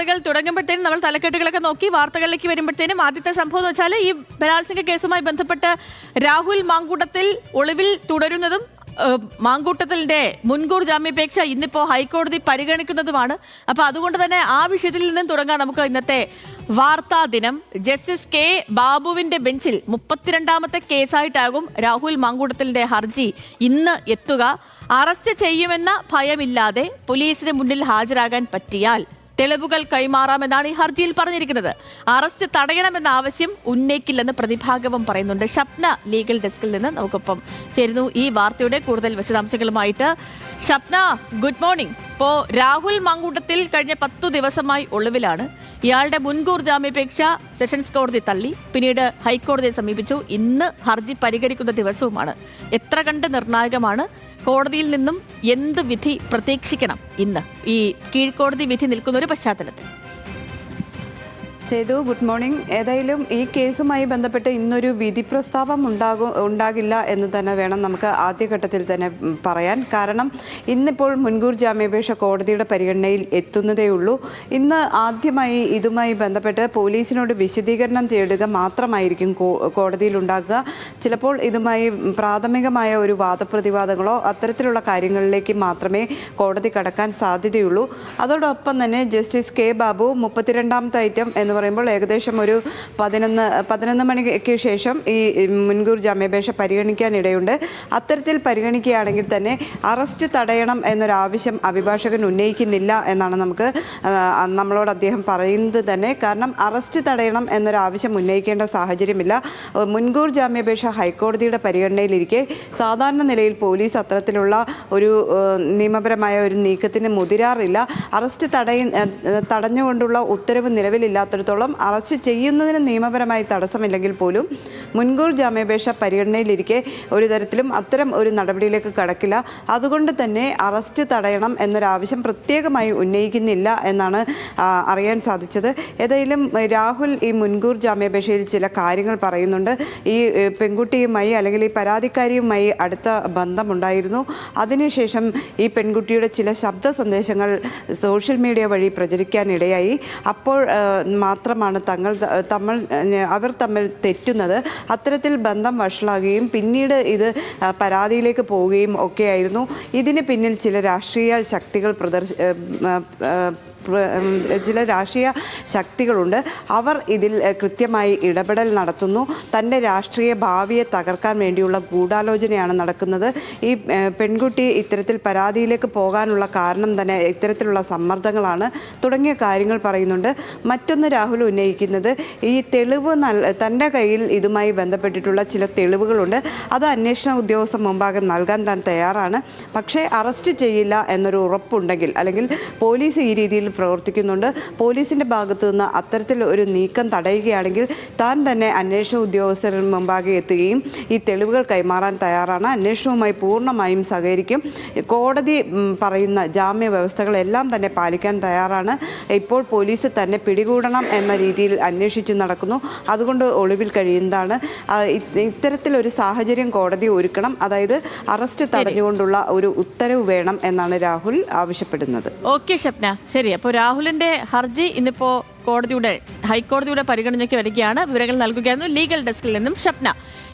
വാർത്തകൾ തുടങ്ങുമ്പോഴത്തേനും നമ്മൾ തലക്കെട്ടുകളൊക്കെ നോക്കി വാർത്തകളിലേക്ക് വരുമ്പോഴത്തേനും ആദ്യത്തെ സംഭവം എന്ന് വെച്ചാൽ ഈ ബലാത്സംഗ കേസുമായി ബന്ധപ്പെട്ട് രാഹുൽ മാങ്കൂട്ടത്തിൽ ഒളിവിൽ തുടരുന്നതും മാങ്കൂട്ടത്തിന്റെ മുൻകൂർ ജാമ്യാപേക്ഷ ഇന്നിപ്പോ ഹൈക്കോടതി പരിഗണിക്കുന്നതുമാണ്. അപ്പൊ അതുകൊണ്ട് തന്നെ ആ വിഷയത്തിൽ നിന്നും തുടങ്ങാം നമുക്ക് ഇന്നത്തെ വാർത്താ ദിനം. ജസ്റ്റിസ് കെ ബാബുവിന്റെ ബെഞ്ചിൽ മുപ്പത്തിരണ്ടാമത്തെ കേസായിട്ടാകും രാഹുൽ മാങ്കൂട്ടത്തിന്റെ ഹർജി ഇന്ന് എത്തുക. അറസ്റ്റ് ചെയ്യുമെന്ന ഭയമില്ലാതെ പോലീസിന് മുന്നിൽ ഹാജരാകാൻ പറ്റിയാൽ തെളിവുകൾ കൈമാറാമെന്നാണ് ഈ ഹർജിയിൽ പറഞ്ഞിരിക്കുന്നത്. അറസ്റ്റ് തടയണമെന്ന ആവശ്യം ഉന്നയിക്കില്ലെന്ന് പ്രതിഭാഗവും പറയുന്നുണ്ട്. ഷപ്ന ലീഗൽ ഡെസ്കിൽ നിന്ന് നമുക്കൊപ്പം ചേരുന്നു ഈ വാർത്തയുടെ കൂടുതൽ വിശദാംശങ്ങളുമായിട്ട്. Shapna good morning. ഇപ്പോ രാഹുൽ മാങ്കൂട്ടത്തിൽ കഴിഞ്ഞ പത്തു ദിവസമായി ഒളിവിലാണ്. ഇയാളുടെ മുൻകൂർ ജാമ്യാപേക്ഷ സെഷൻസ് കോടതി തള്ളി. പിന്നീട് ഹൈക്കോടതിയെ സമീപിച്ചു. ഇന്ന് ഹർജി പരിഗണിക്കുന്ന ദിവസവുമാണ്. എത്ര കണ്ട് നിർണായകമാണ്. കോടതിയിൽ നിന്നും എന്ത് വിധി പ്രതീക്ഷിക്കണം ഇന്ന്. ഈ കീഴ്ക്കോടതി വിധി നിൽക്കുന്ന ഒരു പശ്ചാത്തലത്തിൽ. Sethu good morning. ഏതായാലും ഈ കേസുമായി ബന്ധപ്പെട്ട് ഇന്നൊരു വിധി പ്രസ്താവം ഉണ്ടാകും ഉണ്ടാകില്ല എന്ന് തന്നെ വേണം നമുക്ക് ആദ്യഘട്ടത്തിൽ തന്നെ പറയാൻ. കാരണം ഇന്നിപ്പോൾ മുൻകൂർ ജാമ്യാപേക്ഷ കോടതിയുടെ പരിഗണനയിൽ എത്തുന്നതേ ഉള്ളൂ. ഇന്ന് ആദ്യമായി ഇതുമായി ബന്ധപ്പെട്ട് പോലീസിനോട് വിശദീകരണം തേടുക മാത്രമായിരിക്കും കോടതിയിൽ ഉണ്ടാകുക. ചിലപ്പോൾ ഇതുമായി പ്രാഥമികമായ ഒരു വാദപ്രതിവാദങ്ങളോ അത്തരത്തിലുള്ള കാര്യങ്ങളിലേക്ക് മാത്രമേ കോടതി കടക്കാൻ സാധ്യതയുള്ളൂ. അതോടൊപ്പം തന്നെ ജസ്റ്റിസ് കെ ബാബു മുപ്പത്തിരണ്ടാമത്തെ ഐറ്റം എന്ന് പറയുമ്പോൾ ഏകദേശം ഒരു പതിനൊന്ന് പതിനൊന്ന് മണിക്ക് ശേഷം ഈ മുൻകൂർ ജാമ്യാപേക്ഷ പരിഗണിക്കാനിടയുണ്ട്. അത്തരത്തിൽ പരിഗണിക്കുകയാണെങ്കിൽ തന്നെ അറസ്റ്റ് തടയണം എന്നൊരാവശ്യം അഭിഭാഷകൻ ഉന്നയിക്കുന്നില്ല എന്നാണ് നമുക്ക് നമ്മളോട് അദ്ദേഹം പറയുന്നത് തന്നെ. കാരണം അറസ്റ്റ് തടയണം എന്നൊരാവശ്യം ഉന്നയിക്കേണ്ട സാഹചര്യമില്ല. മുൻകൂർ ജാമ്യാപേക്ഷ ഹൈക്കോടതിയുടെ പരിഗണനയിലിരിക്കെ സാധാരണ നിലയിൽ പോലീസ് അത്തരത്തിലുള്ള ഒരു നിയമപരമായ ഒരു നീക്കത്തിന് മുതിരാറില്ല. അറസ്റ്റ് തടയ തടഞ്ഞുകൊണ്ടുള്ള ഉത്തരവ് നിലവിലില്ലാത്തിടത്തോളം അറസ്റ്റ് ചെയ്യുന്നതിന് നിയമപരമായി തടസ്സമില്ലെങ്കിൽ പോലും മുൻകൂർ ജാമ്യാപേക്ഷ പരിഗണനയിലിരിക്കെ ഒരു തരത്തിലും അത്തരം ഒരു നടപടിയിലേക്ക് കടക്കില്ല. അതുകൊണ്ട് തന്നെ അറസ്റ്റ് തടയണം എന്നൊരാവശ്യം പ്രത്യേകമായി ഉന്നയിക്കുന്നില്ല എന്നാണ് അറിയാൻ സാധിച്ചത്. ഏതായാലും രാഹുൽ ഈ മുൻകൂർ ജാമ്യാപേക്ഷയിൽ ചില കാര്യങ്ങൾ പറയുന്നുണ്ട്. ഈ പെൺകുട്ടിയുമായി അല്ലെങ്കിൽ ഈ പരാതിക്കാരിയുമായി അടുത്ത ബന്ധമുണ്ടായിരുന്നു. അതിനുശേഷം ഈ പെൺകുട്ടിയുടെ ചില ശബ്ദ സന്ദേശങ്ങൾ സോഷ്യൽ മീഡിയ വഴി പ്രചരിക്കാനിടയായി. അപ്പോൾ മാത്രമാണ് തങ്ങൾ തമ്മിൽ അവർ തമ്മിൽ തെറ്റുന്നത്. അത്തരത്തിൽ ബന്ധം വഷളാകുകയും പിന്നീട് ഇത് പരാതിയിലേക്ക് പോവുകയും ഒക്കെയായിരുന്നു ഇതിന് പിന്നിൽ ചില രാഷ്ട്രീയ ശക്തികൾ പ്രദർശ ചില രാഷ്ട്രീയ ശക്തികളുണ്ട്. അവർ ഇതിൽ കൃത്യമായി ഇടപെടൽ നടത്തുന്നു. തന്റെ രാഷ്ട്രീയ ഭാവിയെ തകർക്കാൻ വേണ്ടിയുള്ള ഗൂഢാലോചനയാണ് നടക്കുന്നത്. ഈ പെൺകുട്ടി ഇത്തരത്തിൽ പരാതിയിലേക്ക് പോകാനുള്ള കാരണം തന്നെ ഇത്തരത്തിലുള്ള സമ്മർദ്ദങ്ങളാണ്. തുടങ്ങിയ കാര്യങ്ങൾ പറയുന്നുണ്ട്. മറ്റൊന്ന് രാഹുൽ ഉന്നയിക്കുന്നത് ഈ തെളിവ് നൽ തന്റെ കയ്യിൽ ഇതുമായി ബന്ധപ്പെട്ടിട്ടുള്ള ചില തെളിവുകളുണ്ട്. അത് അന്വേഷണ ഉദ്യോഗസ്ഥ മുമ്പാകെ നൽകാൻ താൻ തയ്യാറാണ്. പക്ഷേ അറസ്റ്റ് ചെയ്യില്ല എന്നൊരു ഉറപ്പുണ്ടെങ്കിൽ അല്ലെങ്കിൽ പോലീസ് ഈ രീതിയിൽ പ്രവർത്തിക്കുന്നുണ്ട്. പോലീസിന്റെ ഭാഗത്തു നിന്ന് അത്തരത്തിൽ ഒരു നീക്കം തടയുകയാണെങ്കിൽ താൻ തന്നെ അന്വേഷണ ഉദ്യോഗസ്ഥരുടെ മുമ്പാകെ എത്തുകയും ഈ തെളിവുകൾ കൈമാറാൻ തയ്യാറാണ്. അന്വേഷണവുമായി പൂർണമായും സഹകരിക്കും. കോടതി പറയുന്ന ജാമ്യ വ്യവസ്ഥകളെല്ലാം തന്നെ പാലിക്കാൻ തയ്യാറാണ്. ഇപ്പോൾ പോലീസ് തന്നെ പിടികൂടണം എന്ന രീതിയിൽ അന്വേഷിച്ച് നടക്കുന്നു. അതുകൊണ്ട് ഒളിവിൽ കഴിയുന്നതാണ്. ഇത്തരത്തിലൊരു സാഹചര്യം കോടതി ഒരുക്കണം. അതായത് അറസ്റ്റ് തടഞ്ഞുകൊണ്ടുള്ള ഒരു ഉത്തരവ് വേണം എന്നാണ് രാഹുൽ ആവശ്യപ്പെടുന്നത്. ഓക്കെ ഷപ്ന ശരി അപ്പോൾ രാഹുലിന്റെ ഹർജി ഇന്നിപ്പോ കോടതിയുടെ ഹൈക്കോടതിയുടെ പരിഗണനയ്ക്ക് വരികയാണ്. വിവരങ്ങൾ നൽകുകയായിരുന്നു ലീഗൽ ഡെസ്കിൽ നിന്നും ഷപ്ന